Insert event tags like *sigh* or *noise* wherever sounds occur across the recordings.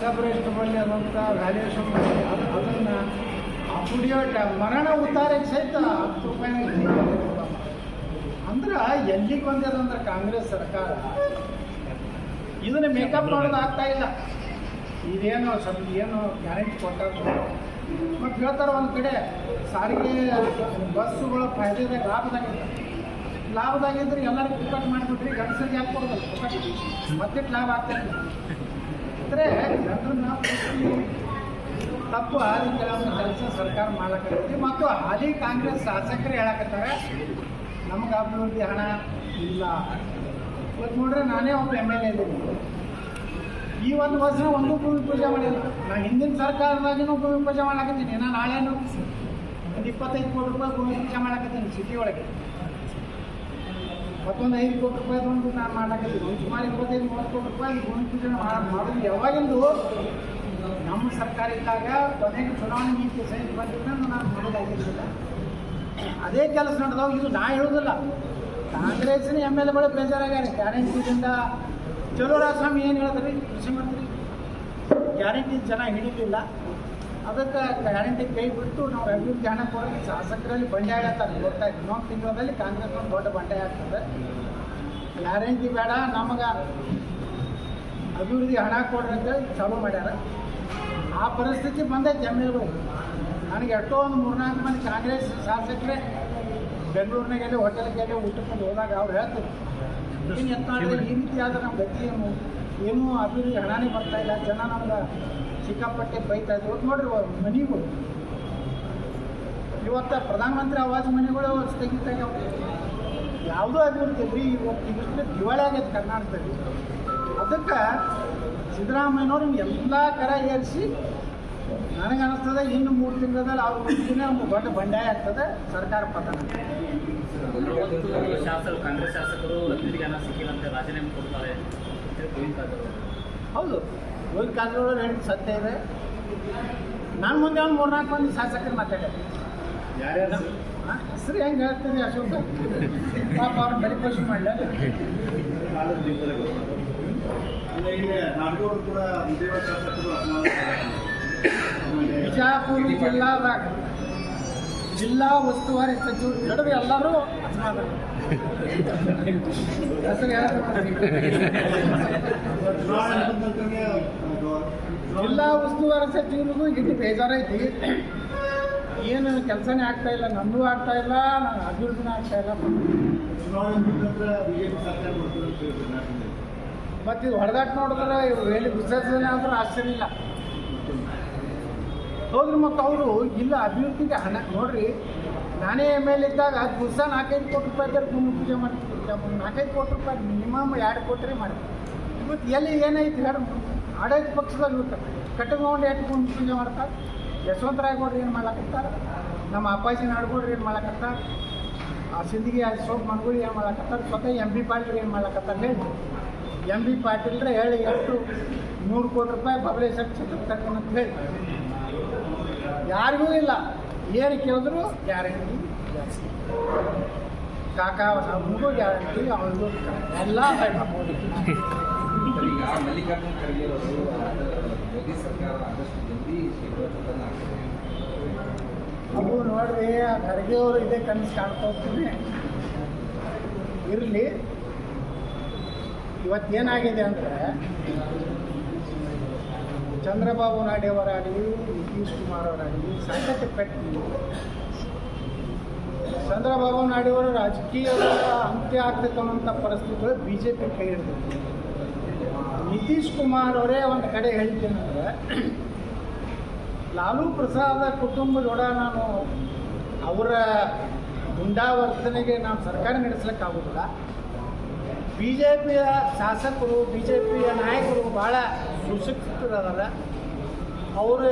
ಸಬ್ರೆಸ್ಟ್ ಬಳ್ಳಿ ಅದಂತ ವ್ಯಾಲ್ಯೂಯೇಷನ್ ಅದನ್ನು ಕುಡಿಯೋ ಟ ಮರಣ ಉತ್ತಾರಕ್ಕೆ ಸಹಿತ ಹತ್ತು ರೂಪಾಯಿ ಅಂದ್ರೆ ಎಲ್ಲಿಗೆ ಬಂದಿದಂದ್ರೆ ಕಾಂಗ್ರೆಸ್ ಸರ್ಕಾರ? ಇದನ್ನ ಮೇಕಪ್ ಮಾಡೋದು ಆಗ್ತಾ ಇಲ್ಲ. ಇದೇನೋ ಸ್ವಲ್ಪ ಏನೋ ಗ್ಯಾರಂಟಿ ಕೊಟ್ಟಾರ ಮತ್ತು ಹೇಳ್ತಾರೆ ಒಂದು ಕಡೆ, ಸಾರಿಗೆ ಬಸ್ಸುಗಳ ಫಾಯ್ದೆದಾಗ ಲಾಭದಾಗಿದೆ ಲಾಭದಾಗಿದ್ರೆ ಎಲ್ಲರಿಗೂ ಟಿಕೆಟ್ ಮಾಡಿಬಿಟ್ರಿ ಗಂಡಸರಿಗೆ ಪುಕ್ಕಟ್ ಮತ್ತೆ ಲಾಭ ಆಗ್ತಾ ಇಲ್ಲ. ಅಂದರೆ ತಪ್ಪು ಹಾಲಿ ಕೆಲವೊಂದು ಕೆಲಸ ಸರ್ಕಾರ ಮಾಡಕತ್ತೈತಿ ಮತ್ತು ಹಾಲಿ ಕಾಂಗ್ರೆಸ್ ಶಾಸಕರು ಹೇಳಕತ್ತಾರೆ, ನಮ್ಗೆ ಅಭಿವೃದ್ಧಿ ಹಣ ಇಲ್ಲ. ಇವತ್ತು ನೋಡ್ರೆ ನಾನೇ ಒಬ್ಬ ಎಂ ಎಲ್ ಎ ಇದ್ದೀನಿ. ಈ ಒಂದು ವರ್ಷ ಒಂದು ಭೂಮಿ ಪೂಜೆ ಮಾಡಿಲ್ಲ. ನಾ ಹಿಂದಿನ ಸರ್ಕಾರದಾಗಿನೂ ಭೂಮಿ ಪೂಜೆ ಮಾಡಕತ್ತೀನಿ. ನಾನು ನಾಳೆನೂ ಒಂದು ಇಪ್ಪತ್ತೈದು ಕೋಟಿ ರೂಪಾಯಿ ಭೂಮಿ ಪೂಜೆ ಮಾಡಕತ್ತೀನಿ ಸಿಟಿ ಒಳಗೆ. ಮತ್ತೊಂದು ಐದು ಕೋಟಿ ರೂಪಾಯಿ ಬಂದು ನಾನು ಮಾಡಾಕತ್ತೀನಿ. ಒಂದು ಸುಮಾರು ಇಪ್ಪತ್ತೈದು, ಮೂವತ್ತು ಕೋಟಿ ರೂಪಾಯಿ ಒಂದು ಪೂಜೆ ಯಾವಾಗಿಂದು ನಮ್ಮ ಸರ್ಕಾರ ಇದ್ದಾಗ ಕೊನೆಗೆ ಚುನಾವಣೆ ನೀತಿ ಸಹಿತ ಬಂದಿದ್ದನ್ನು ನಾನು ಮಾಡೋದಾಗಿರ್ಲಿಲ್ಲ. ಅದೇ ಕೆಲಸ ನಡೆದವು. ಇದು ನಾ ಹೇಳೋದಿಲ್ಲ ಕಾಂಗ್ರೆಸ್ನ ಎಂ ಎಲ್ ಎಗಳು ಬೇಜಾರಾಗ್ಯಾರ. ಗ್ಯಾರಂಟಿದಿಂದ ಚಲೋ ರಾಜಸ್ವಾಮಿ ಏನು ಹೇಳಿದ್ರಿ ಕೃಷಿ ಮಂತ್ರಿ. ಗ್ಯಾರಂಟಿ ಜನ ಹಿಡಿಲಿಲ್ಲ. ಅದಕ್ಕೆ ಗ್ಯಾರಂಟಿ ಕೈ ಬಿಟ್ಟು ನಾವು ಅಭಿವೃದ್ಧಿ ಹಣ ಕೊಡೋದು ಶಾಸಕರಲ್ಲಿ ಬಂಡಾಯ ಆಗ್ತಾರೆ ಗೊತ್ತಾಯ್ತು. ಇನ್ನೊಂದು ತಿಂಗಳಲ್ಲಿ ಕಾಂಗ್ರೆಸ್ ಒಂದು ದೊಡ್ಡ ಬಂಡಾಯ ಆಗ್ತದೆ. ಗ್ಯಾರಂಟಿ ಬೇಡ. ನಮಗೆ ಅಭಿವೃದ್ಧಿ ಹಣ ಕೊಡ್ರಿ ಅಂತೇಳಿ ಚಾಲೂ ಮಾಡ್ಯಾರ. ಆ ಪರಿಸ್ಥಿತಿ ಬಂದೈತೆ ಜಮೀನು ನನಗೆ ಎಷ್ಟೋ ಒಂದು ಮೂರ್ನಾಲ್ಕು ಮಂದಿ ಕಾಂಗ್ರೆಸ್ ಶಾಸಕರೇ ಬೆಂಗಳೂರಿನಾಗೆಲ್ಲ ಹೋಟೆಲ್ಗೆಲ್ಲ ಊಟಕ್ಕೆ ಹೋದಾಗ ಅವ್ರು ಹೇಳ್ತಾರೆ, ಏನು ಎತ್ತ ಈ ರೀತಿ ಆದ್ರೆ ನಮ್ಮ ಗತಿ ಏನು? ಏನೂ ಅಭಿವೃದ್ಧಿ ಹಣನೇ ಬರ್ತಾ ಇಲ್ಲ. ಜನ ನಮ್ಗೆ ಸಿಕ್ಕಾಪಟ್ಟೆ ಬೈತಾ ಇದ್ರು. ನೋಡ್ರಿ ಮನಿಗಳು. ಇವತ್ತು ಪ್ರಧಾನಮಂತ್ರಿ ಆವಾಸ್ ಮನೆಗಳು ತೆಗಿತಾಗ ಯಾವುದೂ ಅಭಿವೃದ್ಧಿ ಇಲ್ರಿ ಇವತ್ತು ಇದಿಷ್ಟು ದಿವಾಳಿ ಆಗೈತೆ ಕರ್ನಾಟಕದಲ್ಲಿ. ಅದಕ್ಕೆ ಸಿದ್ದರಾಮಯ್ಯನವ್ರು ಎಲ್ಲ ಕರ ಏರಿಸಿ ನನಗೆ ಅನಿಸ್ತದೆ ಇನ್ನು ಮೂರು ತಿಂಗಳಲ್ಲಿ ಅವ್ರ ಮುಂದಿನ ಒಂದು ದೊಡ್ಡ ಬಂಡಾಯ ಆಗ್ತದೆ ಸರ್ಕಾರ ಪತನ. ಶಾಸಕರು ಕಾಂಗ್ರೆಸ್ ಶಾಸಕರು ಅಭಿವೃದ್ಧಿಗೆ ಹಣ ಸಿಕ್ಕಿಲ್ಲ ಅಂತ ರಾಜೀನಾಮೆ ಕೊಡ್ತಾರೆ ಹೌದು. ಗೋವಿಂದ ಕಾಲದೊಳಗೆ ಹೇಳಿದ ಸತ್ಯ ಇದೆ. ನಾನು ಮುಂದೆ ಒಂದು ಮೂರ್ನಾಲ್ಕು ಮಂದಿ ಶಾಸಕರು ಮಾತಾಡ್ಯಾರ. ಹಾ? ಹೆಸರು ಹೆಂಗೆ ಹೇಳ್ತೀನಿ ಅಶೋಕ? ಪಾಪ ಅವ್ರು ಮಾಡಲ ಕೂಡ ವಿಜಯ ಶಾಸಕರು ಬಿಜಾಪುರ ಜಿಲ್ಲಾದಾಗ ಜಿಲ್ಲಾ ಉಸ್ತುವಾರಿ ಸಚಿವರು ನಡುವೆ ಎಲ್ಲರೂ ಅಸಮಾಧಾನ. ಜಿಲ್ಲಾ ಉಸ್ತುವಾರಿ ಸಚಿವರಿಗೂ ಇಟ್ಟು ಬೇಜಾರೈತಿ ಏನು ಕೆಲಸನೇ ಆಗ್ತಾ ಇಲ್ಲ, ನನ್ನೂ ಆಗ್ತಾ ಇಲ್ಲ ನನ್ನ ಅಭಿವೃದ್ಧಿ ಆಗ್ತಾ ಇಲ್ಲ. ಮತ್ತೆ ಇದು ಹೊಡೆದಾಟ ನೋಡಿದ್ರೆ ಇವ್ರು ಎಲ್ಲಿ ವಿಸರ್ಜನೆ ಆದ್ರೆ ಆಶ್ಚರ್ಯ ಇಲ್ಲ. ಹೋದ್ರೆ ಮತ್ತು ಅವರು ಇಲ್ಲ ಅಭಿವೃದ್ಧಿಗೆ ಹಣ ನೋಡ್ರಿ ನಾನೇ ಎಂ ಎಲ್ ಇದ್ದಾಗ ದಿವಸ ನಾಲ್ಕೈದು ಕೋಟಿ ರೂಪಾಯಿ ಇದ್ದರೆ ಭೂಮಿ ಪೂಜೆ ಮಾಡ್ತಿದ್ದೆ ನಾಲ್ಕೈದು ಕೋಟಿ ರೂಪಾಯಿ ಮಿನಿಮಮ್ ಎರಡು ಕೋಟಿ ಮಾಡ್ತೀವಿ ಇವತ್ತು ಎಲ್ಲಿ ಏನೈತಿ ಹೇಳಿ. ಆಡಳಿತ ಪಕ್ಷದಲ್ಲಿ ಇರ್ತಾರೆ ಕಟ್ಟಿಕೊಂಡು ಎಷ್ಟು ಭೂಮಿ ಪೂಜೆ ಮಾಡ್ತಾರೆ? ಯಶವಂತರಾಯಗೌಡ್ರು ಏನು ಮಾಡ್ಲಕತ್ತಾರ ನಮ್ಮ ಅಪ್ಪಾಜಿ ನಾಡ್ಗೌಡ್ರು ಏನು ಮಾಡಾಕತ್ತಾರ? ಆ ಸಿಂದಗಿ ಅಶೋಕ್ ಮನಗುಳಿ ಏನು ಮಾಡಾಕತ್ತಾರ? ಸ್ವತಃ ಎಂ ಬಿ ಪಾಟೀಲ್ ಏನು ಮಾಡ್ಲಕತ್ತಾರ ಹೇಳಿ. ಎಂ ಬಿ ಪಾಟೀಲ್ರೆ ಹೇಳಿ ಎಷ್ಟು? ನೂರು ಕೋಟಿ ರೂಪಾಯಿ ಬಬಲೇಶ್ವರ ಕ್ಷೇತ್ರಕ್ಕೆ ತಕ್ಕಂತ ಹೇಳಿ. ಯಾರಿಗೂ ಇಲ್ಲ. ಏನು ಕೇಳಿದ್ರು ಗ್ಯಾರಂಟಿ ಜಾಸ್ತಿ. ಕಾಕ, ನಮಗೂ ಗ್ಯಾರಂಟಿ ಅವನಿಗೂ ಎಲ್ಲ ಮೋದಿ ಈಗ ಮೋದಿ ಸರ್ಕಾರ ಆದಷ್ಟು ಜಲ್ದಿ ನೋಡ್ರಿ, ಆ ಖರ್ಗೆ ಅವರು ಇದೇ ಕನಸು ಕಾಣ್ಕೋತೀನಿ ಇರಲಿ. ಇವತ್ತೇನಾಗಿದೆ ಅಂದರೆ ಚಂದ್ರಬಾಬು ನಾಯ್ಡು ಅವರಾಗಲಿ, ನಿತೀಶ್ ಕುಮಾರ್ ಅವರಾಗಲಿ ಸಾಕಷ್ಟು ಪೆಟ್ಟು. ಚಂದ್ರಬಾಬು ನಾಯ್ಡು ಅವರ ರಾಜಕೀಯದ ಅಂತ್ಯ ಆಗ್ತಕ್ಕಂಥ ಪರಿಸ್ಥಿತಿಗಳು ಬಿ ಜೆ ಪಿ ಕೈ ಹಿಡಿದಿದೆ. ನಿತೀಶ್ ಕುಮಾರ್ ಅವರೇ ಒಂದು ಕಡೆ ಹೇಳ್ತೇನೆಂದ್ರೆ ಲಾಲು ಪ್ರಸಾದ ಕುಟುಂಬದೊಡ ನಾನು ಅವರ ಗುಂಡಾವರ್ತನೆಗೆ ನಾನು ಸರ್ಕಾರ ನಡೆಸಲಿಕ್ಕಾಗೋದಿಲ್ಲ. ಬಿ ಜೆ ಪಿಯ ಶಾಸಕರು ಬಿ ಜೆ ಪಿಯ ನಾಯಕರು ಭಾಳ ಸುಶಿಕ್ಷಿತರಲ್ಲ ಅವರು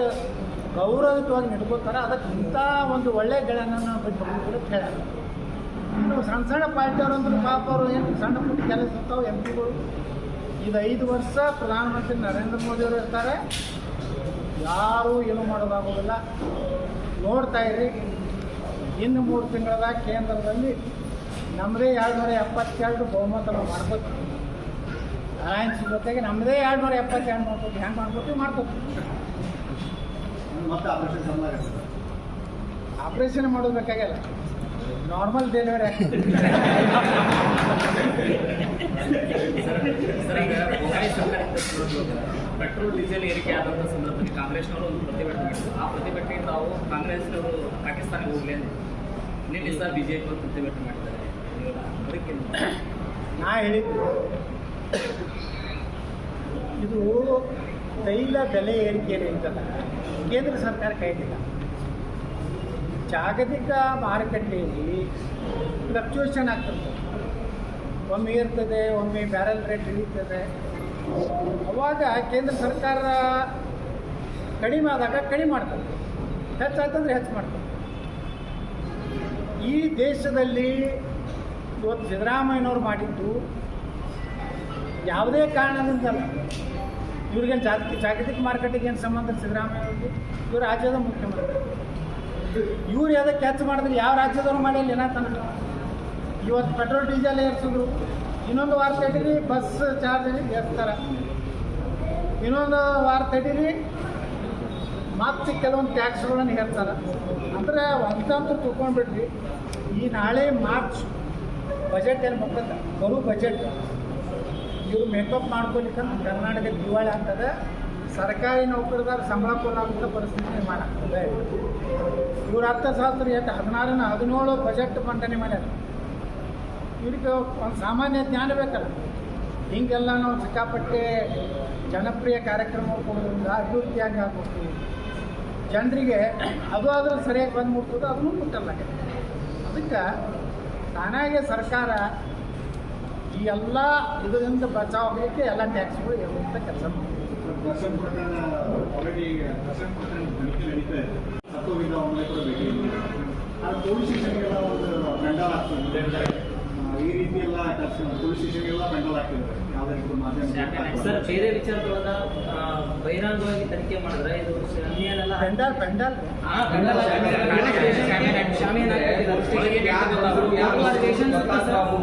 ಗೌರವಯುತವಾಗಿ ನಡ್ಕೋತಾರೆ. ಅದಕ್ಕೆ ಇಂಥ ಒಂದು ಒಳ್ಳೆಯ ಗೆಳೆಯನನ್ನು ಬಿಟ್ಟು ಕೂಡ ಹೇಳ್ಯಾರ ಇನ್ನು ಸಣ್ಣ ಸಣ್ಣ ಪಾರ್ಟಿಯವರು ಅಂದ್ರೆ ಪಾಪ ಅವರು ಏನು ಸಣ್ಣ ಪುಟ್ಟ ಕೆಲಸ ಇರ್ತಾವೆ, ಎಂ ಪಿಗಳು ಇದು ಐದು ವರ್ಷ ಪ್ರಧಾನಮಂತ್ರಿ ನರೇಂದ್ರ ಮೋದಿಯವರು ಇರ್ತಾರೆ. ಯಾರೂ ಏನು ಮಾಡೋದಾಗೋದಿಲ್ಲ. ನೋಡ್ತಾ ಇರಿ ಇನ್ನು ಮೂರು ತಿಂಗಳದಾಗ ಕೇಂದ್ರದಲ್ಲಿ ನಮ್ಮದೇ ಎರಡು ನೂರ ಎಪ್ಪತ್ತೆರಡು ಬಹುಮತ ಮಾಡ್ಕೋತೀವಿ. ಮಾಡ್ಬೋದು ಅಲಯನ್ಸ್ ಜೊತೆಗೆ ನಮ್ಮದೇ ಎರಡು ನೂರ ಎಪ್ಪತ್ತು ಎರಡು ಹ್ಯಾಂಗ್ ಮಾಡ್ಕೋತೀವಿ? ಮಾಡ್ಕೊತೀವಿ. ಮತ್ತೆ ಆಪರೇಷನ್ ಮಾಡೋದು ಬೇಕಾಗಿಲ್ಲ. ನಾರ್ಮಲ್ ಡೆಲಿವರಿ ಆಗ್ತದೆ. ಪೆಟ್ರೋಲ್ ಡೀಸೆಲ್ ಏರಿಕೆ ಆದಂಥ ಸಂದರ್ಭದಲ್ಲಿ ಕಾಂಗ್ರೆಸ್ನವರು ಒಂದು ಪ್ರತಿಭಟನೆ ಮಾಡಿದ್ರು. ಆ ಪ್ರತಿಭಟನೆಯಿಂದ ನಾವು ಕಾಂಗ್ರೆಸ್ನವರು ಪಾಕಿಸ್ತಾನಕ್ಕೆ ಹೋಗಲಿ ಅಂತ. ನಿನ್ನೆ ಸಹ ಬಿಜೆಪಿ ಪ್ರತಿಭಟನೆ ಮಾಡಿದ್ದಾರೆ ಅದಕ್ಕೆ ನಾ ಹೇಳಿದ್ದು, ಇದು ತೈಲ ಬೆಲೆ ಏರಿಕೆ ಏನಿರ್ತಲ್ಲ ಕೇಂದ್ರ ಸರ್ಕಾರ ಕೈಗಿಲ್ಲ ಜಾಗತಿಕ ಮಾರುಕಟ್ಟೆಯಲ್ಲಿ ಫ್ಲಕ್ಚುಯೇಷನ್ ಆಗ್ತದೆ. ಒಮ್ಮೆ ಇರ್ತದೆ, ಒಮ್ಮೆ ಬ್ಯಾರಲ್ ರೇಟ್ ಇಳಿತದೆ. ಅವಾಗ ಕೇಂದ್ರ ಸರ್ಕಾರ ಕಡಿಮೆ ಆದಾಗ ಕಡಿಮೆ ಮಾಡ್ತದೆ. ಹೆಚ್ಚಾಯ್ತಂದ್ರೆ ಹೆಚ್ಚು ಮಾಡ್ತದೆ. ಈ ದೇಶದಲ್ಲಿ ಇವತ್ತು ಸಿದ್ದರಾಮಯ್ಯನವ್ರು ಮಾಡಿದ್ದು ಯಾವುದೇ ಕಾರಣದಿಂದಲ್ಲ. ಇವ್ರಿಗೇನು ಜಾತಿ, ಜಾಗತಿಕ ಮಾರುಕಟ್ಟೆಗೆ ಏನು ಸಂಬಂಧ ಸಿದ್ದರಾಮಯ್ಯವ್ರಿಗೆ ಇವರು ರಾಜ್ಯದ ಮುಖ್ಯಮಂತ್ರಿ. ಇವ್ರು ಯಾವುದಕ್ಕೆ ಹೆಚ್ಚು ಮಾಡಿದ್ರೆ ಯಾವ ರಾಜ್ಯದವ್ರು ಮಾಡಿಲ್ಲ ತನಕ. ಇವತ್ತು ಪೆಟ್ರೋಲ್, ಡೀಸೆಲ್ ಏರಿಸಿದ್ರು. ಇನ್ನೊಂದು ವಾರ ತಡೀರಿ, ಬಸ್ ಚಾರ್ಜ್ ಏರಿಸ್ತಾರೆ. ಇನ್ನೊಂದು ವಾರ ತಡೀರಿ, ಮತ್ತೆ ಕೆಲವೊಂದು ಟ್ಯಾಕ್ಸ್ಗಳನ್ನು ಹೇಳ್ತಾರೆ ಅಂದರೆ ಒಂದಂತೂ ತಿಳ್ಕೊಂಡ್ಬಿಟ್ರಿ ಈ ನಾಳೆ ಮಾರ್ಚ್ ಬಜೆಟ್ ಏನು ಮಕ್ಕಳ ಬರೋ ಬಜೆಟ್. ಇವ್ರು ಮೇಕಪ್ ಮಾಡ್ಕೊಲಿಕ್ಕಂತ ಕರ್ನಾಟಕ ದಿವಾಳಿ ಆಗ್ತದೆ. ಸರ್ಕಾರಿ ನೌಕರದಾರ ಸಂಬಳ ಕೊಡಲಾಗುವಂಥ ಪರಿಸ್ಥಿತಿ ನಿರ್ಮಾಣ ಆಗ್ತದೆ. ಇವ್ರ ಅರ್ಥಶಾಸ್ತ್ರ ಎಷ್ಟು ಹದಿನಾರನ ಹದಿನೇಳು ಬಜೆಟ್ ಮಂಡನೆ ಮಾಡ್ಯಾರ. ಇವ್ರಿಗೆ ಒಂದು ಸಾಮಾನ್ಯ ಜ್ಞಾನ ಬೇಕಲ್ಲ. ಹಿಂಗೆಲ್ಲ ನಾವು ಸಿಕ್ಕಾಪಟ್ಟೆ ಜನಪ್ರಿಯ ಕಾರ್ಯಕ್ರಮ ಕೊಡೋದ್ರಿಂದ ಅಭಿವೃದ್ಧಿಯಾಗಿ ಆಗ್ಬೋದು ಜನರಿಗೆ ಅದು ಆದರೂ ಸರಿಯಾಗಿ ಬಂದು ಮುಟ್ತದೆ ಅದನ್ನು ಮುಟ್ಟಲ್ಲ. ಅದಕ್ಕೆ ತಾನಾಗೆ ಸರ್ಕಾರ ಈ ಎಲ್ಲ ಇದರಿಂದ ಬಚಾವ್ ಆಗಲಿಕ್ಕೆ ಎಲ್ಲ ಟ್ಯಾಕ್ಸ್ಗಳು ಇರುವಂಥ ಕೆಲಸ ಮಾಡ್ತೀವಿ ಈ ರೀತಿ ಎಲ್ಲ ಪೊಲೀಸ್ ಸ್ಟೇಷನ್ಗೆಲ್ಲ ಬೆಂಡಲ್ ಆಗ್ತಿದ್ದಾರೆ ಸರ್ ಬೇರೆ ವಿಚಾರದೊಳಗ ಆ, ಬಹಿರಂಗವಾಗಿ ತನಿಖೆ ಮಾಡಿದ್ರೆ? ಇದು ಅನ್ಯಾಯನೆಲ್ಲ ಪೆಂಡಲ್ ಪೆಂಡಲ್.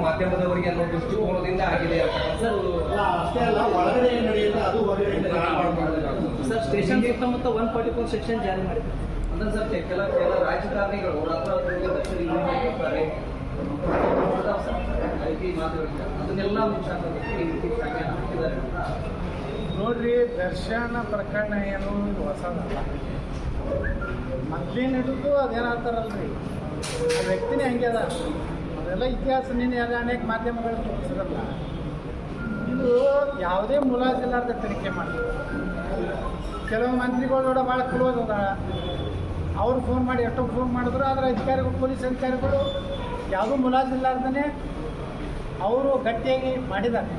ಮಾಧ್ಯಮದವರಿಗೆ ಅನ್ನೋ ದೃಷ್ಟಿಕೋನದಿಂದ ಆಗಿದೆ ಸರ್ ಅಷ್ಟೇ ಅಲ್ಲ ಒಳಗಡೆ ಏನು ನಡೆಯುತ್ತೆ ಅದು ಹೊರಗಡೆ ಸರ್ ಸ್ಟೇಷನ್ ಸುತ್ತಮುತ್ತ ಒನ್ ಫಾರ್ಟಿ ಫೋರ್ ಸೆಕ್ಷನ್ ಜಾರಿ ಮಾಡಿದೆ ಅಂದ್ರೆ ಸರ್ ಕೆಲ ಕೆಲ ರಾಜಕಾರಣಿಗಳು ರಾತ್ರಿ ದಕ್ಷಿಣ ನೋಡ್ರಿ, ದರ್ಶನ ಪ್ರಕರಣ ಏನು ಹೊಸದಲ್ಲ. ಮೊದ್ಲಿನ ಹಿಡಿದು ಅದೇನಾಗ್ತಾರಲ್ರಿ? ಆ ವ್ಯಕ್ತಿನೇ ಹಂಗೆ ಅದ. ಅದೆಲ್ಲ ಇತಿಹಾಸ ನೀನು ಎಲ್ಲ ಅನೇಕ ಮಾಧ್ಯಮಗಳು ತೋರಿಸಿರಲ್ಲ. ಇದು ಯಾವುದೇ ಮುಲಾಜಿಲ್ಲಾರ್ದ ತನಿಖೆ ಮಾಡ್ತಾರೆ ಕೆಲವು ನೋಡ ಭಾಳ ಕ್ಲೋಸ್ ಅದ ಅವ್ರು ಫೋನ್ ಮಾಡಿ ಎಷ್ಟೋ ಫೋನ್ ಮಾಡಿದ್ರು, ಆದರೆ ಅಧಿಕಾರಿಗಳು, ಪೊಲೀಸ್ ಅಧಿಕಾರಿಗಳು ಯಾವುದೂ ಮುಲಾಜಿಲ್ಲಾರ್ದೇ ಅವರು ಗಟ್ಟಿಯಾಗಿ ಮಾಡಿದ್ದಾರೆ.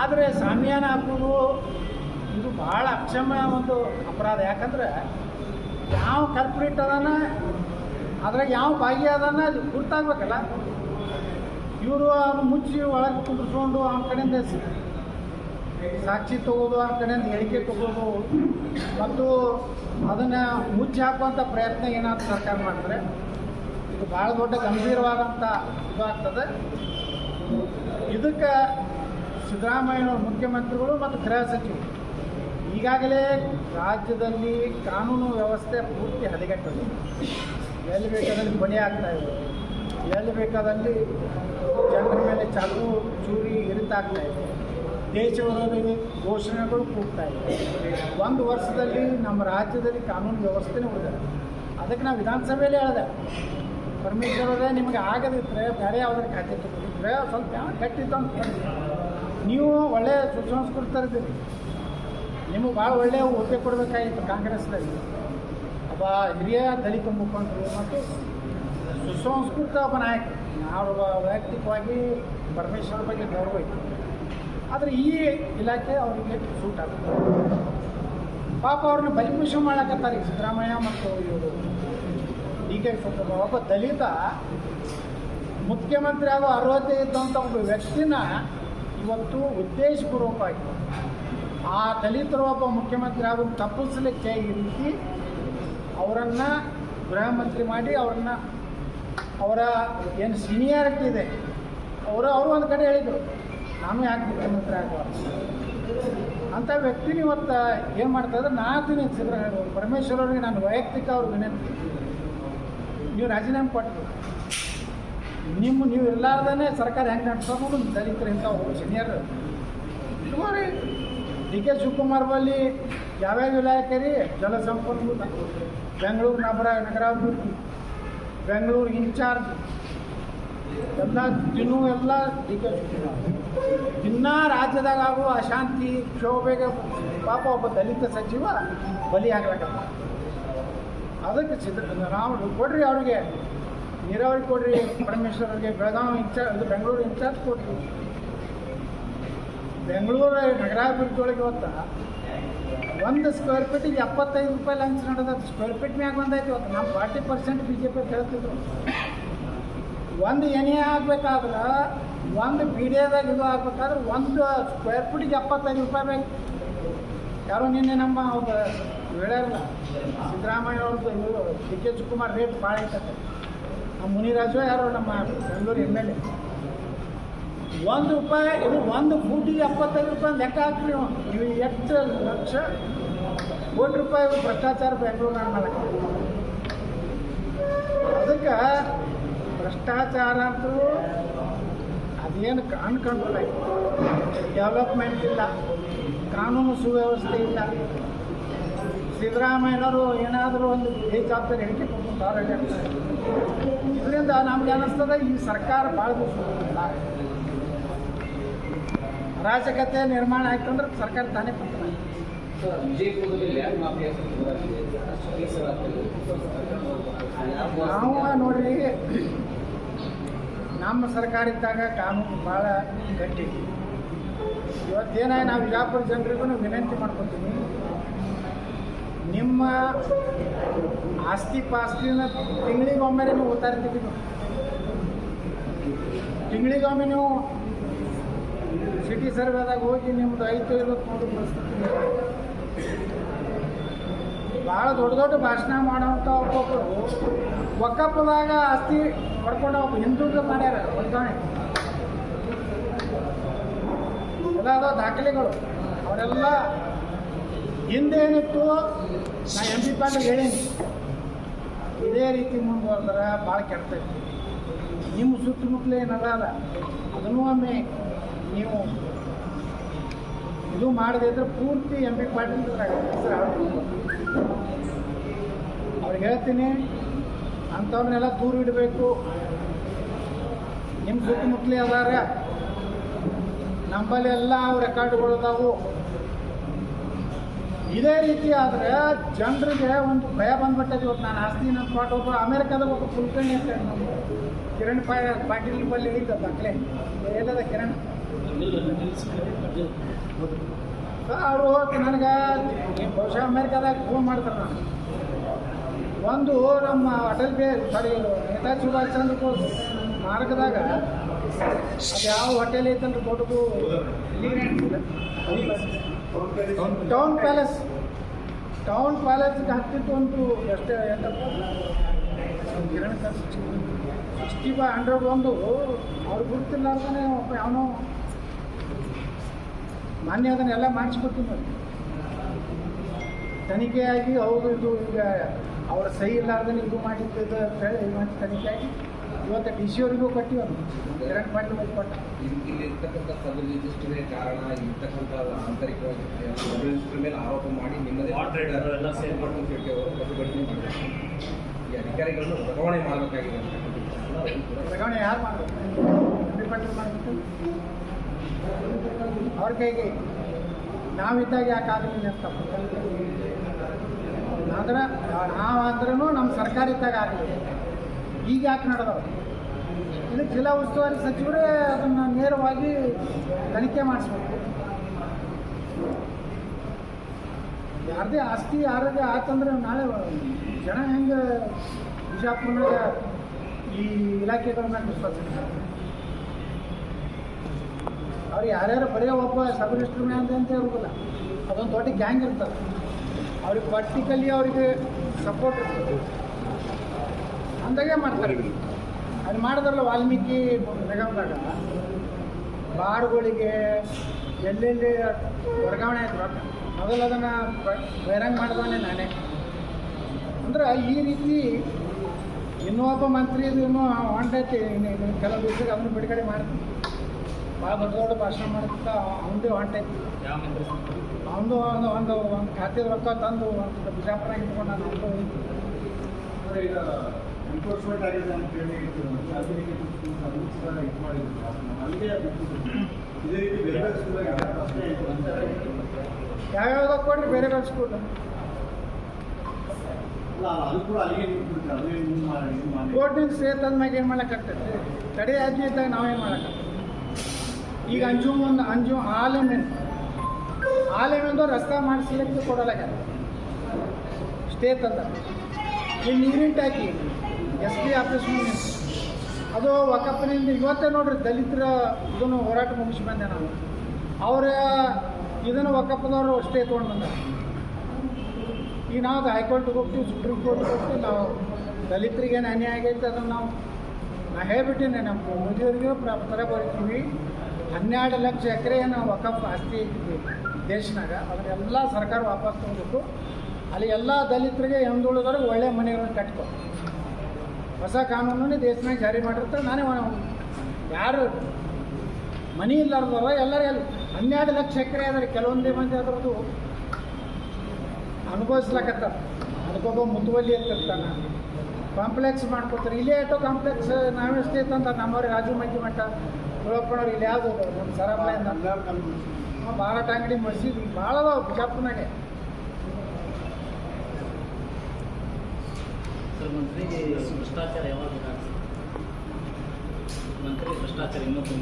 ಆದರೆ ಸಾಮ್ಯಾನ ಹಾಕೋದು ಇದು ಭಾಳ ಅಕ್ಷಮ್ಯ ಒಂದು ಅಪರಾಧ. ಯಾಕಂದ್ರೆ ಯಾವ ಕಲ್ಪ್ರಿಟ್ ಅದಾನ, ಅದ್ರಾಗ ಯಾವ ಭಾಗ್ಯ ಅದಾನ, ಅದು ಗುರ್ತಾಗ್ಬೇಕಲ್ಲ. ಇವರು ಅದು ಮುಚ್ಚಿ ಒಳಗೆ ಕುಂದ್ರಿಸ್ಕೊಂಡು ಆ ಕಡೆಯಿಂದ ಸಾಕ್ಷಿ ತಗೋದು ಆ ಕಡೆಯಿಂದ ಹೇಳಿಕೆ ತಗೋದು ಮತ್ತು ಅದನ್ನು ಮುಚ್ಚಿ ಹಾಕುವಂಥ ಪ್ರಯತ್ನ ಏನಾದರೂ ಸರ್ಕಾರ ಮಾಡಿದ್ರೆ ಇದು ಭಾಳ ದೊಡ್ಡ ಗಂಭೀರವಾದಂಥ ಇದಾಗ್ತದೆ. ಇದಕ್ಕೆ ಸಿದ್ದರಾಮಯ್ಯನವರು ಮುಖ್ಯಮಂತ್ರಿಗಳು ಮತ್ತು ಗೃಹ ಸಚಿವರು ಈಗಾಗಲೇ ರಾಜ್ಯದಲ್ಲಿ ಕಾನೂನು ವ್ಯವಸ್ಥೆ ಪೂರ್ತಿ ಹದಗೆಟ್ಟದೆ. ಎಲ್ಲಿ ಬೇಕಾದಲ್ಲಿ ಕೊನೆ ಆಗ್ತಾ ಇದೆ. ಎಲ್ಲಿ ಬೇಕಾದಲ್ಲಿ ಜನರ ಮೇಲೆ ಚಾಕು, ಚೂರಿ ಇರಿತಾಗ್ತಾ ಇದೆ. ದೇಶ ವಿರೋಧಿ ಘೋಷಣೆಗಳು ಕೂಗ್ತಾ ಇದೆ. ಒಂದು ವರ್ಷದಲ್ಲಿ ನಮ್ಮ ರಾಜ್ಯದಲ್ಲಿ ಕಾನೂನು ವ್ಯವಸ್ಥೆನೇ ಉಳಿದ ಅದಕ್ಕೆ ನಾವು ವಿಧಾನಸಭೆಯಲ್ಲಿ ಹೇಳಿದೆ. ಪರಮೇಶ್ವರ್ ಅವರೇ ನಿಮಗೆ ಆಗದಿದ್ದರೆ ಬೇರೆ ಯಾವುದಾದ್ರು ಖಾತೆ ತಗೊಂಡಿದ್ರೆ ಸ್ವಲ್ಪ ಗಟ್ಟಿತ್ತು ಅಂತ. ನೀವು ಒಳ್ಳೆಯ ಸುಸಂಸ್ಕೃತರಿದ್ದೀರಿ ನಿಮಗೆ ಭಾಳ ಒಳ್ಳೆಯ ಹುದ್ದೆ ಕೊಡಬೇಕಾಗಿತ್ತು ಕಾಂಗ್ರೆಸ್ನಲ್ಲಿ. ಒಬ್ಬ ಹಿರಿಯ ದಲಿತ ಮುಖಂಡರು ಮತ್ತು ಸುಸಂಸ್ಕೃತ ಒಬ್ಬ ನಾಯಕ. ನಾವು ವೈಯಕ್ತಿಕವಾಗಿ ಪರಮೇಶ್ವರ ಬಗ್ಗೆ ಗೌರವ ಇತ್ತು. ಆದರೆ ಈ ಇಲಾಖೆ ಅವರಿಗೆ ಸೂಟ್ ಆಗುತ್ತೆ. ಪಾಪ ಅವ್ರನ್ನ ಬಲಿಪುಷ ಮಾಡಕತ್ತಾರೆ ಸಿದ್ದರಾಮಯ್ಯ ಮತ್ತು ಇವರು. ಡಿ ಒಬ್ಬ ದಲಿತ ಮುಖ್ಯಮಂತ್ರಿ ಆಗೋ ಅರ್ಹತೆ ಇದ್ದಂಥ ಒಬ್ಬ ವ್ಯಕ್ತಿನ ಇವತ್ತು ಉದ್ದೇಶಪೂರ್ವಕವಾಗಿ ಆ ದಲಿತರು ಒಬ್ಬ ಮುಖ್ಯಮಂತ್ರಿ ಆಗೋದು ತಪ್ಪಿಸಲಿಕ್ಕೆ ಈ ರೀತಿ ಅವರನ್ನು ಗೃಹ ಮಂತ್ರಿ ಮಾಡಿ ಅವ್ರನ್ನ ಅವರ ಏನು ಸೀನಿಯಾರಿಟಿ ಇದೆ. ಅವರು ಅವರು ಒಂದು ಕಡೆ ಹೇಳಿದರು, ನಾನು ಯಾಕೆ ಮುಖ್ಯಮಂತ್ರಿ ಆಗಬಾರ್ದು ಅಂಥ ವ್ಯಕ್ತಿನ ಇವತ್ತು ಏನು ಮಾಡ್ತಾ ಇದ್ರೆ ನಾ ತಿನ್ನಿ ಸಿದ್ದರಾಮಯ್ಯ ಪರಮೇಶ್ವರ್ ಅವರಿಗೆ ನಾನು ವೈಯಕ್ತಿಕ ಅವ್ರಿಗೆ ವಿನಂತಿ. ನೀವು ರಾಜೀನಾಮೆ ಕೊಟ್ಟರು ನಿಮ್ಮ ನೀವು ಇರಲಾರ್ದೇ ಸರ್ಕಾರ ಹೆಂಗೆ ನಡೆಸೋದು ದಲಿತರು ಇಂಥವು ಸೀನಿಯರ್ ಡಿ ಕೆ ಶಿವಕುಮಾರ್ ಬಲ್ಲಿ ಯಾವ್ಯಾವ ಇಲಾಖೆ ರೀ? ಜಲಸಂಪನ್ಮೂಲ ಬೆಂಗಳೂರು ನಗರ, ನಗರಾಭಿವೃದ್ಧಿ, ಬೆಂಗಳೂರು ಇನ್ಚಾರ್ಜ್, ಎಲ್ಲ ದಿನೂ ಎಲ್ಲ ಡಿ ಕೆ ಶಿವಕುಮಾರ್. ದಿನ ರಾಜ್ಯದಾಗ ಆಗುವ ಅಶಾಂತಿ ಕ್ಷೋಭೆಗೆ ಪಾಪ ಒಬ್ಬ ದಲಿತ ಸಚಿವ ಬಲಿ ಆಗ್ಲಕ್ಕಲ್ಲ ಅದಕ್ಕೆ ಸಿದ್ಧ ನಾವು ಕೊಡ್ರಿ ಅವ್ರಿಗೆ. ನೀರಾವರಿ ಕೊಡ್ರಿ, ಪರಮೇಶ್ವರ್ ಅವ್ರಿಗೆ. ಬೆಳಗಾವಿ ಇನ್ಚಾರ್ಜ್ ಬೆಂಗಳೂರು ಇನ್ಚಾರ್ಜ್ ಕೊಡ್ರಿ ಬೆಂಗಳೂರು ನಗರಾಭಿವೃದ್ಧಿ ಒಳಗೆ ಇವತ್ತು ಒಂದು ಸ್ಕ್ವೇರ್ ಫೀಟಿಗೆ ಎಪ್ಪತ್ತೈದು ರೂಪಾಯಿ ಲಂಚ್ ನಡೆದ ಸ್ಕ್ವೇರ್ ಫೀಟ್ ಮ್ಯಾಗ ಬಂದೈತಿ ಇವತ್ತು. ನಾವು forty percent B J P ಕೇಳ್ತಿದ್ರು ಒಂದು ಏನೇ ಆಗ್ಬೇಕಾದ್ರೆ, ಒಂದು ಪೀಡಿಯಾದಾಗ ಇದು ಆಗ್ಬೇಕಾದ್ರೆ ಒಂದು ಸ್ಕ್ವೇರ್ ಫೀಟಿಗೆ ಎಪ್ಪತ್ತೈದು ರೂಪಾಯಿ ಬೇಕು. ಯಾರೋ ನಿನ್ನೆ ನಮ್ಮ ಒಬ್ಬ ಹೇಳ್ಯಾರಲ್ಲ ಸಿದ್ದರಾಮಯ್ಯ ಅವ್ರದ್ದು ಇವರು ಡಿ ಕೆ ಶಿವಕುಮಾರ್ ರೇಟ್ ಭಾಳ ಇರ್ತದೆ. ನಮ್ಮ ಮುನಿರಾಜು ಯಾರೋ ನಮ್ಮ ಬೆಂಗಳೂರು ಎಂ ಎಲ್ ಎ ಒಂದು ರೂಪಾಯಿ, ಇದು ಒಂದು ಫೂಟಿಗೆ ಎಪ್ಪತ್ತೈದು ರೂಪಾಯಿ ಲೆಕ್ಕ ಹಾಕ್ರಿ ನೀವು. ನೀವು ಎಷ್ಟು ಲಕ್ಷ ಕೋಟಿ ರೂಪಾಯಿ ಭ್ರಷ್ಟಾಚಾರ ಬೆಂಗಳೂರು ಮಾಡಕ್ಕೆ ಅದಕ್ಕೆ ಭ್ರಷ್ಟಾಚಾರ ಅಂತೂ ಅದೇನು ಅನ್ಕಂಟ್ರೋಲ್ ಡೆವಲಪ್ಮೆಂಟ್ ಇಲ್ಲ. ಕಾನೂನು ಸುವ್ಯವಸ್ಥೆ ಇಲ್ಲ. ಸಿದ್ದರಾಮಯ್ಯನವರು ಏನಾದರೂ ಒಂದು ಬೇಜವಾಬ್ದಾರಿ ಹೇಳಿಕೆ ಕೊಡ್ತಾರೆ ಇದರಿಂದ ನಮ್ಗೆ ಅನ್ನಿಸ್ತದೆ ಈ ಸರ್ಕಾರ ಭಾಳ ದಿವಸ ರಾಜಕತೆ ನಿರ್ಮಾಣ ಆಯ್ತು ಅಂದ್ರೆ ಸರ್ಕಾರ ತಾನೇ ಕೊಡ್ತಾರೆ ನಾವು ನೋಡ್ರಿ ನಮ್ಮ ಸರ್ಕಾರ ಇದ್ದಾಗ ಕಾನೂನು ಭಾಳ ಗಟ್ಟಿ ಇವತ್ತೇನ ನಾವು ವಿಜಾಪುರ ಜನರಿಗೂ ವಿನಂತಿ ಮಾಡ್ಕೊತೀನಿ ನಿಮ್ಮ ಆಸ್ತಿ ಪಾಸ್ತಿನ ತಿಂಗಳಿಗೊಮ್ಮೆ ನೀವು ಓದ್ತಾ ಇರ್ತೀವಿ. ತಿಂಗಳಿಗೊಮ್ಮೆ ನೀವು ಸಿಟಿ ಸರ್ವೆದಾಗ ಹೋಗಿ ನಿಮ್ದು ಐದು ಇರೋದು ನೋಡಿ ಪರಿಸ್ಥಿತಿ ಭಾಳ ದೊಡ್ಡ ದೊಡ್ಡ ಭಾಷಣ ಮಾಡೋಂಥ ಒಬ್ಬೊಬ್ಬರು ಒಕ್ಕಪ್ಪದಾಗ ಆಸ್ತಿ ಪಡ್ಕೊಂಡು ಒಬ್ಬ ಹಿಂದೂಗಳು ಮಾಡ್ಯಾರ ಅದಾವ ದಾಖಲೆಗಳು, ಅವರೆಲ್ಲ ಹಿಂದೆ ಏನಿತ್ತು? ನಾ ಎಂ ಪಿ ಪಾಟೀಲ್ ಹೇಳೀನಿ. ಇದೇ ರೀತಿ ಮುಂದುವರೆದ್ರೆ ಭಾಳ ಕೆಡ್ತೈತಿ ನಿಮ್ಮ ಸುತ್ತಮುತ್ತಲೇ ಏನದಾದ ಅದನ್ನು ಒಮ್ಮೆ ನೀವು ಇದು ಮಾಡದೇ ಇದ್ರೆ ಪೂರ್ತಿ ಎಂ ಪಿ ಪಾಟೀಲ್. ಅವ್ರಿಗೆ ಹೇಳ್ತೀನಿ ಅಂಥವ್ರನ್ನೆಲ್ಲ ದೂರ ಇಡಬೇಕು. ನಿಮ್ಮ ಸುತ್ತಮುತ್ತಲೇ ಅದಾರ. ನಮ್ಮಲ್ಲಿ ಎಲ್ಲ ಅವು ರೆಕಾರ್ಡ್ಗಳು ಅದಾವು ಇದೇ ರೀತಿ ಆದರೆ ಜನರಿಗೆ ಒಂದು ಭಯ ಬಂದ್ಬಿಟ್ಟದೆ ಇವತ್ತು ನಾನು ಆಸ್ತಿ, ನನ್ನ ಪಾಟ್ ಒಬ್ಬ ಅಮೇರಿಕಾದಾಗ ಒಬ್ಬ ಕುಲ್ಕರ್ಣಿ ಅಂತ ನಮ್ಮ ಕಿರಣ್ ಪಾಟೀಲ್ ಬಲ್ಲಿ ಐತೆ ದಾಖಲೆ ಎಲ್ಲದ ಕಿರಣ್? ಅವರು ನನಗೆ ಬಹುಶಃ ಅಮೇರಿಕಾದಾಗ ಫೋನ್ ಮಾಡ್ತಾರೆ ನಾನು ಒಂದು ನಮ್ಮ ಅಟಲ್ ಬಿ ಸಾರಿ ನೇತಾಜಿ ಸುಭಾಷ್ ಚಂದ್ರ ಬೋಸ್ ಮಾರ್ಗದಾಗ ಯಾವ ಹೋಟೆಲ್ ಐತಂದ್ರೆ ದೊಡ್ಡದು ಟೌನ್ ಪ್ಯಾಲೇಸ್ ಟೌನ್ ಪ್ಯಾಲೇಸ್ಗೆ ಹತ್ತಿತ್ತು ಒಂದು ಎಷ್ಟು ಎಂಟಪ್ಪ ಸಿಕ್ಸ್ಟಿ ಬೈ ಹಂಡ್ರೆಡ್ ಒಂದು. ಅವ್ರು ಗುರುತಿಲ್ಲಾರ್ದೇ ಒಬ್ಬ ಯಾವನೋ ಮಾನ್ಯ ಅದನ್ನೆಲ್ಲ ಮಾಡಿಸ್ಕೊಡ್ತೀನಿ ನೋಡಿ. ತನಿಖೆಯಾಗಿ ಹೌದು ಇದು ಈಗ ಅವ್ರ ಸಹಿ ಇಲ್ಲಾರ್ದೇ ಇದು ಮಾಡಿದ್ದು ಅಂತ ಹೇಳಿ ತನಿಖೆಯಾಗಿ ಇವತ್ತು ಡಿ ಸಿ ಅವರಿಗೂ ಎರಡು ಪಾಯಿಂಟ್ ಮೂರು ಪಾಟೀಲ್ ಇಲ್ಲಿ ಕೊಟ್ಟ ಇಲ್ಲಿರ್ತಕ್ಕಂಥ ರಿಜಿಸ್ಟ್ರೇ ಕಾರಣ ಇರ್ತಕ್ಕಂಥ ಆಂತರಿಕವಾಗಿ ಸಬಲಿಜಿಸ್ಟ್ರ ಮೇಲೆ ಆರೋಪ ಮಾಡಿ ನಿಮ್ಮದೇ Moderator ಎಲ್ಲ ಅವರು ಪ್ರತಿಭಟನೆ ಮಾಡಿದ್ದಾರೆ. ಈ ಅಧಿಕಾರಿಗಳನ್ನು ವರ್ಗಾವಣೆ ಮಾಡಬೇಕಾಗಿದೆ ಅಂತ ವರ್ಗಾವಣೆ ಯಾರು ಮಾಡಬೇಕು? ಮಾಡಬೇಕು? ಅವ್ರ ಕೈಗೆ ನಾವಿದ್ದಾಗ ಯಾಕೆ ಆಗಲಿಲ್ಲ ಅಂತ ಆದ್ರೆ ನಾವಾದ್ರೂ ನಮ್ಮ ಸರ್ಕಾರ ಇದ್ದಾಗ ಆಗಲಿಲ್ಲ ಈಗ ಯಾಕೆ ನಡೆದವು ಇಲ್ಲಿ ಜಿಲ್ಲಾ ಉಸ್ತುವಾರಿ ಸಚಿವರೇ ಅದನ್ನು ನೇರವಾಗಿ ತನಿಖೆ ಮಾಡಿಸ್ಬೇಕು. ಯಾರದೇ ಆಸ್ತಿ, ಯಾರದೇ ಆತಂದ್ರೆ ನಾಳೆ ಜನ ಹೆಂಗೆ ಬಿಜಾಪುರನಾಗ ಈ ಇಲಾಖೆಗಳ ಮೇಲೆ ವಿಶ್ವಾಸ ಅವ್ರು ಯಾರ್ಯಾರು ಬರೀ ಒಬ್ಬ ಸಬ್ ಮಿನಿಸ್ಟರ್ ಅಂತ ಇರೋದಿಲ್ಲ ಅದೊಂದು ದೊಡ್ಡ ಗ್ಯಾಂಗ್ ಇರ್ತದೆ. ಅವ್ರಿಗೆ ಪರ್ಟಿಕಲಿ ಅವರಿಗೆ ಸಪೋರ್ಟ್ ಇರ್ತದೆ. ಅಂದಾಗೆ ಮಾಡ್ತಾರೆ. ಅದು ಮಾಡಿದ್ರಲ್ಲ ವಾಲ್ಮೀಕಿ ನಿಗಮದಾಗ. ಬಾರ್ಗಳಿಗೆ ಎಲ್ಲೆಲ್ಲಿ ವರ್ಗಾವಣೆ ಆಯ್ತು ರೊಕ್ಕ ಮೊದಲು ಅದನ್ನು ಬಹಿರಂಗ ಮಾಡಿದವನೇ ನಾನೇ. ಅಂದ್ರೆ ಈ ರೀತಿ ಇನ್ನೊಬ್ಬ ಮಂತ್ರಿ ಇದನ್ನು ಹೊಂಟೈತಿ. ಕೆಲವು ದಿವಸಕ್ಕೆ ಅದನ್ನು ಬಿಡುಗಡೆ ಮಾಡ್ತೀನಿ. ಭಾಳ ದೊಡ್ಡ ದೊಡ್ಡ ಭಾಷಣ ಮಾಡ್ತಾ ಅವನದೇ ಹೊಂಟೈತಿ. ಯಾವ ಮಂತ್ರಿ ಅವನು ಒಂದು ಒಂದು ಒಂದು ಖಾತೆದ ರೊಕ್ಕ ತಂದು ಒಂದು ಬಿಜಾಪುರ ಇಟ್ಕೊಂಡು ನಾನು ಈಗ ಎನ್ಫೋರ್ಸ್ಮೆಂಟ್ ಆಗಿದೆ ಅಂತ ಹೇಳಿ ಇದು ಮಾಡಿದ್ರು ಅಲ್ಲಿಗೆ. ಇದೇ ರೀತಿ ಬೇರೆ ಬೇರೆ ಸ್ಕೂಲಾಗ ಅಂತ ಕೊಡ್ರಿ ಬೇರೆ ಬೇರೆ ಸ್ಕೂಲ್ ಅಲ್ಲ ಅಲ್ಲಿ ಕೂಡ ಅಲ್ಲಿಗೆ ನಿಂತ್ಬಿಡ್ತಾರೆ ಅದೇ ಇದು ಮಾಡಿ ಇದು ಮಾಡಿ. ಕೋರ್ಟಿನ ಸ್ಟೇ ತಂದ ಮ್ಯಾಗ ಏನು ಮಾಡಕ್ಕಾಗ್ತೈತಿ ತಡೆ ಆಜ್ಞೆ ಇದ್ದಾಗ ನಾವೇನು ಮಾಡೋಕ್ಕಾಗ್ತದೆ? ಈಗ ಅಂಜು ಒಂದು ಅಂಜು ಹಾಲೆಮೆನ್ ಹಾಲೆಮೆಂದು ರಸ್ತೆ ಮಾಡಿಸ್ಲಿಕ್ಕೆ ಕೊಡಲಾಗ ಸ್ಟೇ ತಂದ ಈ ನೀರಿನ ಟ್ಯಾಕಿ ಎಸ್ ಪಿ ಆಫೀಸ್ ಮುಂದೆ. ಅದು ವಕಪ್ಪನಿಂದ ಇವತ್ತೇ ನೋಡ್ರಿ ದಲಿತರ ಇದನ್ನು ಹೋರಾಟ ಮುಗಿಸಿ ಬಂದೆ ನಾನು ಅವರ ಇದನ್ನು ವಕಪ್ಪದವರು ಅಷ್ಟೇ ತೊಗೊಂಡು ಬಂದ ಈಗ ನಾವು ಹೈಕೋರ್ಟ್ಗೆ ಹೋಗ್ತೀವಿ, ಸುಪ್ರೀಂ ಕೋರ್ಟ್ಗೆ ಹೋಗ್ತೀವಿ, ನಾವು ದಲಿತರಿಗೇನು ಅನ್ಯಾಯ ಆಗೈತೆ ಅದನ್ನು ನಾವು ನಾ ಹೇಳ್ಬಿಟ್ಟಿನಿ, ನಮ್ಮ ಮೋದಿಯವರಿಗೆ ಪ್ರಾಪ್ತರ ಬರೀತೀವಿ. ಹನ್ನೆರಡು ಲಕ್ಷ ಎಕರೆ ಏನು ವಕಫ್ ಆಸ್ತಿ ಐತಿ ದೇಶನಾಗ. ಅದನ್ನೆಲ್ಲ ಸರ್ಕಾರ ವಾಪಸ್ ತೊಗೊಬೇಕು. ಅಲ್ಲಿ ಎಲ್ಲ ದಲಿತರಿಗೆ ಹಿಂದುಳಿದವ್ರಿಗೆ ಒಳ್ಳೆ ಮನೆಗಳನ್ನು ಕಟ್ಕೊ. ಹೊಸ ಕಾನೂನನ್ನೇ ದೇಶನಾಗ ಜಾರಿ ಮಾಡಿರ್ತಾರೆ. ನಾನೇ ಯಾರು ಮನಿ ಇಲ್ಲಾರ್ದವ ಎಲ್ಲರೂ ಎಲ್ಲಿ ಹನ್ನೆರಡು ಲಕ್ಷ ಎಕರೆ ಆದರೆ ಕೆಲವೊಂದೇ ಮಂದಿ ಅದ್ರದ್ದು ಅನುಭವಿಸ್ಲಕತ್ತಾರ. ಅದಕ್ಕೊಬ್ಬ ಮುತುವಲ್ಲಿ ಅಂತಿರ್ತಾನೆ ಕಾಂಪ್ಲೆಕ್ಸ್ ಮಾಡ್ಕೊತಾರೆ ಇಲ್ಲೇ ಎಷ್ಟೋ ಕಾಂಪ್ಲೆಕ್ಸ್ ನಾವೆಷ್ಟೇ ಅಂತ ನಮ್ಮವ್ರಿಗೆ ರಾಜು ಮಂಜಿ ಮಠ ತಿಳ್ಕೊಂಡವ್ರು ಇಲ್ಲಿ ಯಾವುದು ನಮ್ಮ ಸರಾಬ್ಲಿಂದ ಭಾಳ ಅಂಗಡಿ ಮಸೀದಿ ಭಾಳ ಅದಾವ ಬಿಜಾಪುರ್ನಾಗೆ. ಸರ್ ಮಂತ್ರಿ ಭ್ರಷ್ಟಾಚಾರ ಯಾವಾಗ? ಮಂತ್ರಿ ಭ್ರಷ್ಟಾಚಾರ ಇನ್ನೊಂದು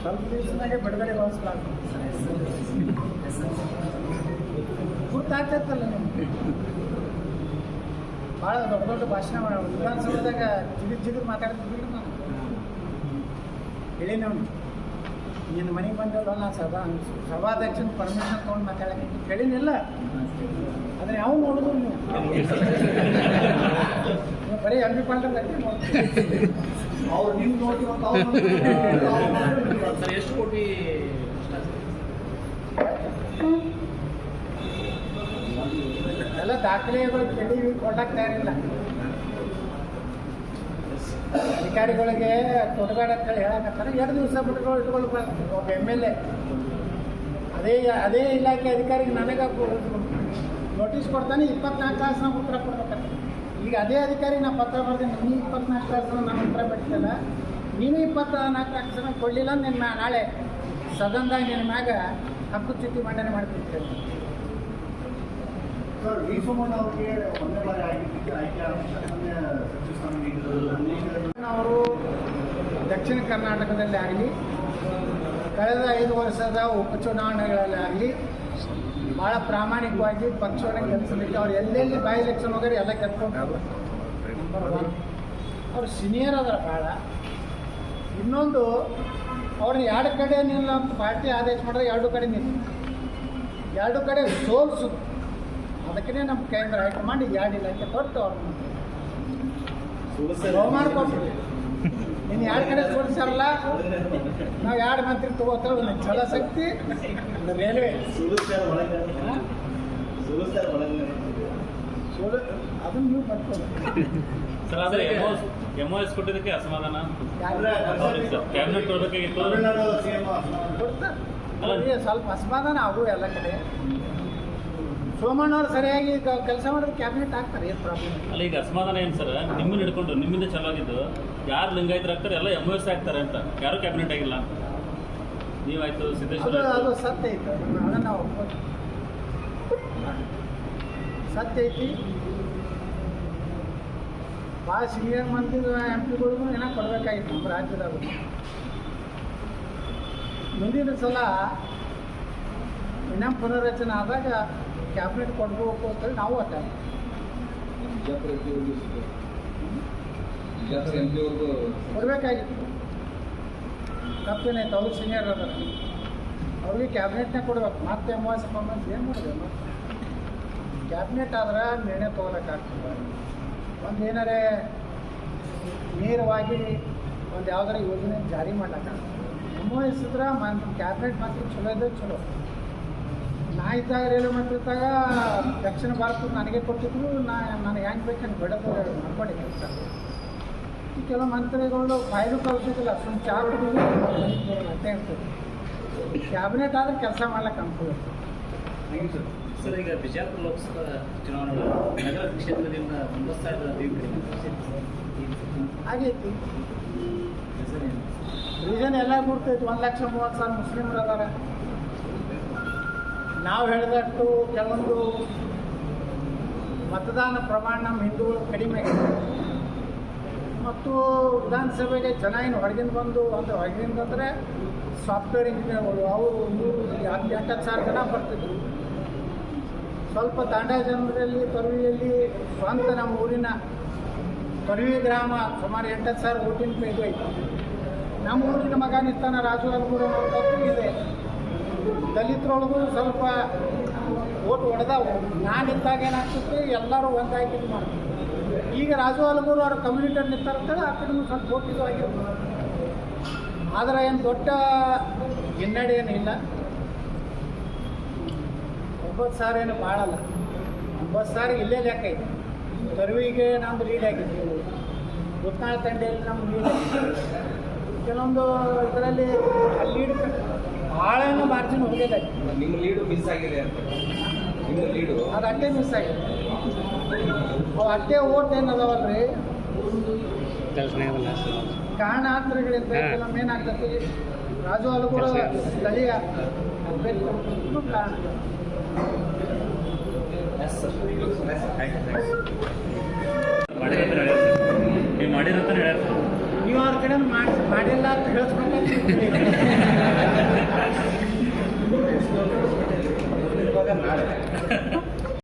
ಸ್ವಲ್ಪ ದಿವಸನಾಗೆ ಬಿಡುಗಡೆ ಭಾವಿಸ್ಲಾಗ್ತದೆ ಗುರ್ತಾಗ್ತೈತಲ್ಲ ನಿಮ್ಗೆ? ಭಾಳ ದೊಡ್ಡ ದೊಡ್ಡ ಭಾಷಣ ಮಾಡ ವಿಧಾನಸೌಧದಾಗ ಜಿಗಿದ್ ಜಿಗಿದ್ ಮಾತಾಡ್ತಿದ್ದಿಲ್ಲ ನಾನು. ಹೇಳಿ ನಾವು ನಿನ್ನ ಮನೆಗೆ ಬಂದಲ್ಲ ನಾನು ಸಭಾ ಸಭಾಧ್ಯಕ್ಷನ ಪರ್ಮಿಷನ್ ತೊಗೊಂಡು ಮಾತಾಡಕ್ಕೆ ಕೇಳಿನಿಲ್ಲ ಆದರೆ ಯಾವ ನೋಡಿದ್ರು ನೀವು ಬರೀ ಎಂ ಪಿ ನೋಡ್ತೀವಿ ಅವ್ರು ನೀವು ನೋಡ್ತೀವಂತ ಸರ್ ಎಷ್ಟು ಕೋಟಿ ಎಲ್ಲ ದಾಖಲೆಗಳು ಕೇಳಿ ಕೊಡಕ್ಕೆ ತಯಾರಿಲ್ಲ. ಅಧಿಕಾರಿಗಳಿಗೆ ತೊಡಗಾಡ ಅಂತ ಹೇಳಿ ಹೇಳಕತ್ತಾರೆ. ಎರಡು ದಿವಸ ಬಿಟ್ಕೊಂಡು ಇಟ್ಕೊಳ್ಬೇಕು. ಒಬ್ಬ ಎಂ ಎಲ್ ಎ. ಅದೇ ಅದೇ ಇಲಾಖೆ ಅಧಿಕಾರಿಗೆ ನನಗೆ ನೋಟಿಸ್ ಕೊಡ್ತಾನೆ, ಇಪ್ಪತ್ನಾಲ್ಕು ತಾಸು ನಾವು ಉತ್ತರ ಕೊಡ್ಬೇಕಂತ. ಈಗ ಅದೇ ಅಧಿಕಾರಿ ನಾ ಪತ್ರ ಬರ್ತೀನಿ. ನೀನು ಇಪ್ಪತ್ನಾಲ್ಕು ತಾಸು ನಾನು ಉತ್ತರ ಬಿಡ್ತಿಲ್ಲ ನೀನು ಇಪ್ಪತ್ನಾಲ್ಕು ತಾಸು ಕೊಡಲಿಲ್ಲ ನಿನ್ನ ನಾಳೆ ಸದನದಾಗ ನಿನ್ನ ಮ್ಯಾಗ ಹಕ್ಕುಚ್ಯುತಿ ಮಂಡನೆ ಮಾಡ್ತಿರ್ತೇನೆ ಅವರು ದಕ್ಷಿಣ ಕರ್ನಾಟಕದಲ್ಲಿ ಆಗಲಿ, ಕಳೆದ ಐದು ವರ್ಷದ ಉಪಚುನಾವಣೆಗಳಲ್ಲಿ ಆಗಲಿ ಭಾಳ ಪ್ರಾಮಾಣಿಕವಾಗಿ ಪಕ್ಷವನ್ನು ಕೆಲಸಲಿಕ್ಕೆ ಅವ್ರು ಎಲ್ಲೆಲ್ಲಿ ಬೈ ಎಲೆಕ್ಷನ್ ಹೋಗ್ಯಾರ ಎಲ್ಲ ನಂಬರ್ ಅವ್ರು ಸೀನಿಯರ್ ಅದರ ಭಾಳ ಇನ್ನೊಂದು ಅವ್ರನ್ನ ಎರಡು ಕಡೆ ನಿಲ್ಲ ಪಾರ್ಟಿ ಆದೇಶ ಮಾಡಿದ್ರೆ ಎರಡು ಕಡೆ ನಿಲ್ಲ ಎರಡು ಕಡೆ ಸೋಲ್ಸು ಅದಕ್ಕೇ ನಮ್ಮ ಕೇಂದ್ರ ಹೈಕಮಾಂಡ್ ಈಗ ಎರಡು ಇಲಾಖೆ ಕೊಟ್ಟು ಅವ್ರು ಬಹುಮಾನ ಕೊಟ್ರು ನೀನು ಎರಡು ಕಡೆ ಸೋಲಿಸಾರಲ್ಲ ನಾವು ಎರಡು ಮಂತ್ರಿ ತಗೋತಾರೆ ಒಂದು ಜಲಶಕ್ತಿ ಒಂದು ರೈಲ್ವೆ ಅದನ್ನು ನೀವು ಒ ಎಸ್ ಕೊಟ್ಟಿದ್ದಕ್ಕೆ ಅಸಮಾಧಾನ. ಕ್ಯಾಬಿನೆಟ್ ಕೊಡಬೇಕಾಗಿತ್ತು ಸ್ವಲ್ಪ ಅಸಮಾಧಾನ ಆಗು ಎಲ್ಲ ಕಡೆ. ಸೋಮಣ್ಣವ್ರು ಸರಿಯಾಗಿ ಕೆಲಸ ಮಾಡಿದ್ರೆ ಕ್ಯಾಬಿನೆಟ್ ಆಗ್ತಾರೆ ಏನು ಪ್ರಾಬ್ಲಮ್ ಅಲ್ಲ ಈಗ ಅಸಮಾಧಾನ ಏನು ಸರ್? ನಿಮ್ಮನ್ನ ಹಿಡ್ಕೊಂಡು ನಿಮ್ಮಿಂದ ಚಲಾಗಿದ್ದು ಯಾರು ಲಿಂಗಾಯತರು ಆಗ್ತಾರೆ ಎಲ್ಲ ಎಂ ಎಸ್ ಆಗ್ತಾರೆ ಅಂತ. ಯಾರು ಕ್ಯಾಬಿನೆಟ್ ಆಗಿಲ್ಲ ನೀವಾಯ್ತು ಸಿದ್ದೇಶ್ವರ ಅದು ಸತ್ಯ ಐತೆ. ಅದನ್ನು ನಾವು ಸತ್ಯ ಐತಿ. ಭಾಳ ಸೀನಿಯರ್ ಮಂದಿ ಎಂ ಪಿಗಳಿಗೂ ಏನೋ ಕೊಡಬೇಕಾಗಿತ್ತು ನಮ್ಮ ರಾಜ್ಯದಾಗ. ಮುಂದಿನ ಸಲ ಇನ್ನೂ ಪುನರ್ರಚನೆ ಆದಾಗ ಕ್ಯಾಬಿನೆಟ್ ಕೊಡ್ಬೇಕು ಅಂತೇಳಿ ನಾವು ಪಿಯವ್ರಿಗೂ ಕೊಡಬೇಕಾಗಿತ್ತು. ತಪ್ಪೇನಾಯ್ತು ಅವ್ರು ಸೀನಿಯರ್ ಅದಾರ. ಅವ್ರಿಗೆ ಕ್ಯಾಬಿನೆಟ್ನೇ ಕೊಡ್ಬೇಕು. ಮತ್ತೆ ಅಮಾವಾಸ್ಯ ಪಮಾವಾಸ್ಯ ಏನು ಮಾಡಬೇಕು ಕ್ಯಾಬಿನೆಟ್ ಆದ್ರೆ ನಿರ್ಣಯ ತೊಗೊಳಕ್ಕಾಗ್ತದೆ ಒಂದು ಏನಾರೇ ನೇರವಾಗಿ ಒಂದು ಯಾವ್ದಾರ ಯೋಜನೆ ಜಾರಿ ಮಾಡ್ಲಕ್ಕ ಇದ್ರೆ ಮಾತ್ರ ಕ್ಯಾಬಿನೆಟ್ ಮಾತ್ರ ಚಲೋ ಇದೆ ಚಲೋ. ನಾ ಇದ್ದಾಗ ರೈಲ್ವೆ ಮಂತ್ರಿ ಇದ್ದಾಗ ದಕ್ಷಿಣ ಭಾರತ ನನಗೆ ಕೊಟ್ಟಿದ್ರು ನಾ ನನಗೆ ಹೆಂಗೆ ಬೇಕಂತ ಬಿಡೋದು ಮಾಡ್ಕೊಂಡಿದ್ದೆ ಸರ್ ಈ ಕೆಲವು ಮಂತ್ರಿಗಳು ಬಾಯಿಲು ಕಳ್ಸೋದಿಲ್ಲ ಸುಮ್ಮನೆ ಚಾ ಕುಡಿದು ಅಂತ ಹೇಳ್ತಾರೆ. ಕ್ಯಾಬಿನೆಟ್ ಆದ್ರೆ ಕೆಲಸ ಮಾಡ್ಲಿಕ್ಕೆ ಅನುಕೂಲ ಸರ್. ಈಗ ಬಿಜಾಪುರ ಲೋಕಸಭಾ ಚುನಾವಣೆ ನಗರ ಕ್ಷೇತ್ರದಿಂದ ಒಂಬತ್ತು ಸಾವಿರದ ಆಗೈತಿ ರೀಸನ್ ಎಲ್ಲ ಗುರ್ತೈತಿ ಒಂದು ಲಕ್ಷ ಮೂವತ್ತು ಸಾವಿರ ಮುಸ್ಲಿಮರು ಅದಾರ. ನಾವು ಹೇಳಿದಷ್ಟು ಕೆಲವೊಂದು ಮತದಾನ ಪ್ರಮಾಣ ನಮ್ಮ ಹಿಂದೂಗಳು ಕಡಿಮೆ ಆಗಿದೆ ಮತ್ತು ವಿಧಾನಸಭೆಗೆ ಜನ ಏನು ಹೊರಗಿಂದ ಬಂದು ಅಂದರೆ ಹೊರಗಿಂದ ಅಂದರೆ ಸಾಫ್ಟ್ವೇರ್ ಇಂಜಿನಿಯರ್ಗಳು ಅವರು ಹತ್ತು ಎಂಟತ್ತು ಸಾವಿರ ಜನ ಬರ್ತಿದ್ರು. ಸ್ವಲ್ಪ ತಾಂಡಾ ಜನರಲ್ಲಿ, ತೊರವಿಯಲ್ಲಿ ಸ್ವಂತ ನಮ್ಮ ಊರಿನ ತೊರವಿ ಗ್ರಾಮ ಸುಮಾರು ಎಂಟತ್ತು ಸಾವಿರ ಓಟಿನ ಐತಿ. ನಮ್ಮ ಊರಿನ ಮಗ ನಿತ್ತಾನ ರಾಜು ಅನ್ನೋದು ಇದೆ. ದಲಿತರೊಳಗೂ ಸ್ವಲ್ಪ ಓಟ್ ನಾನು ಇದ್ದಾಗ ಏನಾಗ್ತಿತ್ತು? ಎಲ್ಲರೂ ಒಂದಾಗಿ ಇದು ಈಗ ರಾಜು ಅಲಗೂರು ಅವ್ರ ಕಮ್ಯುನಿಟಿಯವ್ರು ನಿಂತಾರಂತೇಳಿ ಆ ಕಡೆ ಸ್ವಲ್ಪ ಓಟ್ ಇದು ಆಗಿರ್ಬೋದು ಆದರೆ ಏನು ದೊಡ್ಡ ಹಿನ್ನಡೆ ಏನಿಲ್ಲ ಒಂಬತ್ತು ಸಾವಿರ ಏನು ಭಾಳಲ್ಲ ಒಂಬತ್ತು ಸಾವಿರ ಇಲ್ಲೇ ಲೆಕ್ಕ ಇದೆ. ತರುವಿಗೆ ನಮ್ದು ಲೀಡ್ ಆಗಿದೆ ಉತ್ನಾಳ ತಂಡೆಯಲ್ಲಿ ನಮ್ಮ ಲೀಡ್ ಆಗಿದೆ ಕೆಲವೊಂದು ಇದರಲ್ಲಿ ಲೀಡ್ ಭಾಳ ಮಾರ್ಜಿನ್ ಹೋಗಿದೆ. ನಿಮ್ಮ ಲೀಡು ಮಿಸ್ ಆಗಿದೆ ಅಂತ. ನಿಮ್ಮ ಲೀಡು ಅದು ಅಟ್ಟೆ ಮಿಸ್ ಆಗಿದೆ. ಅವು ಅಟ್ಟೆ ಓಟ್ ಏನದವಲ್ರಿ? ಕಾರಣಾಂತರಗಳಿಂದ ಕೆಲವೊಮ್ಮೆ ಏನಾಗ್ತೈತಿ ರಾಜು ಕೂಡ ಸ್ಥಳೀಯ ಕಾರಣ. ಎಸ್ ಸರ್ ನೀವು ಮಾಡಿರಂತ ಹೇಳ್ಯಾರ. ಸರ್ ನೀವು ಅವ್ರ ಕಡೆ ಮಾಡಿ ಮಾಡಿಲ್ಲ ಅಂತ ಹೇಳಿಸ್ಕೊಂಡು. ಇವಾಗ ನಾಳೆ *laughs*